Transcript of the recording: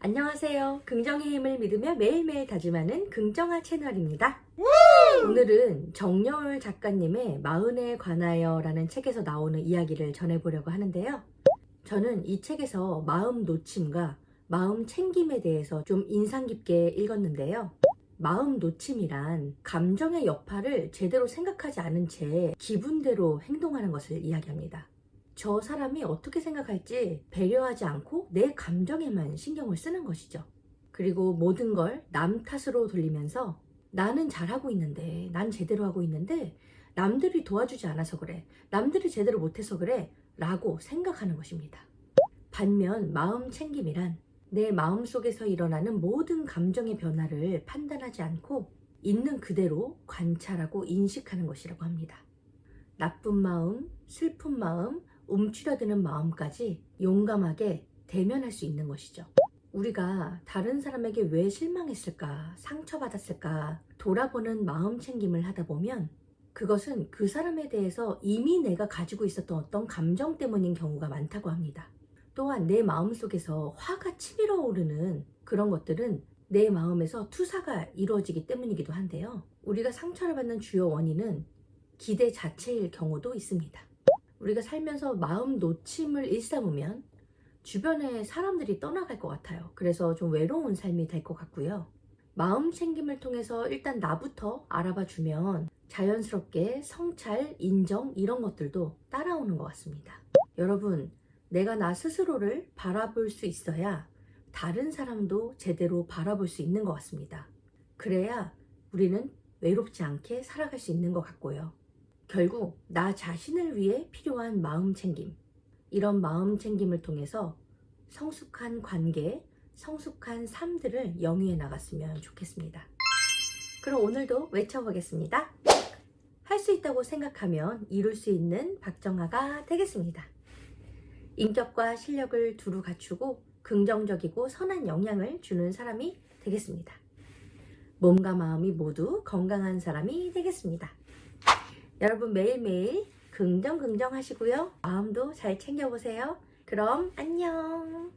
안녕하세요. 긍정의 힘을 믿으며 매일매일 다짐하는 긍정아 채널입니다. 오늘은 정여울 작가님의 마흔에 관하여 라는 책에서 나오는 이야기를 전해보려고 하는데요. 저는 이 책에서 마음 놓침과 마음 챙김에 대해서 좀 인상 깊게 읽었는데요. 마음 놓침이란 감정의 여파를 제대로 생각하지 않은 채 기분대로 행동하는 것을 이야기합니다. 저 사람이 어떻게 생각할지 배려하지 않고 내 감정에만 신경을 쓰는 것이죠. 그리고 모든 걸 남 탓으로 돌리면서 나는 잘하고 있는데, 난 제대로 하고 있는데, 남들이 도와주지 않아서 그래. 남들이 제대로 못해서 그래. 라고 생각하는 것입니다. 반면 마음 챙김이란 내 마음 속에서 일어나는 모든 감정의 변화를 판단하지 않고 있는 그대로 관찰하고 인식하는 것이라고 합니다. 나쁜 마음, 슬픈 마음, 움츠려드는 마음까지 용감하게 대면할 수 있는 것이죠. 우리가 다른 사람에게 왜 실망했을까, 상처받았을까 돌아보는 마음 챙김을 하다 보면 그것은 그 사람에 대해서 이미 내가 가지고 있었던 어떤 감정 때문인 경우가 많다고 합니다. 또한 내 마음 속에서 화가 치밀어 오르는 그런 것들은 내 마음에서 투사가 이루어지기 때문이기도 한데요. 우리가 상처를 받는 주요 원인은 기대 자체일 경우도 있습니다. 우리가 살면서 마음 놓침을 일다 보면 주변에 사람들이 떠나갈 것 같아요. 그래서 좀 외로운 삶이 될 것 같고요. 마음 챙김을 통해서 일단 나부터 알아봐 주면 자연스럽게 성찰, 인정 이런 것들도 따라오는 것 같습니다. 여러분, 내가 나 스스로를 바라볼 수 있어야 다른 사람도 제대로 바라볼 수 있는 것 같습니다. 그래야 우리는 외롭지 않게 살아갈 수 있는 것 같고요. 결국 나 자신을 위해 필요한 마음 챙김. 이런 마음 챙김을 통해서 성숙한 관계, 성숙한 삶들을 영위해 나갔으면 좋겠습니다. 그럼 오늘도 외쳐보겠습니다. 할 수 있다고 생각하면 이룰 수 있는 박정아가 되겠습니다. 인격과 실력을 두루 갖추고 긍정적이고 선한 영향을 주는 사람이 되겠습니다. 몸과 마음이 모두 건강한 사람이 되겠습니다. 여러분 매일매일 긍정 긍정 하시고요. 마음도 잘 챙겨보세요. 그럼 안녕.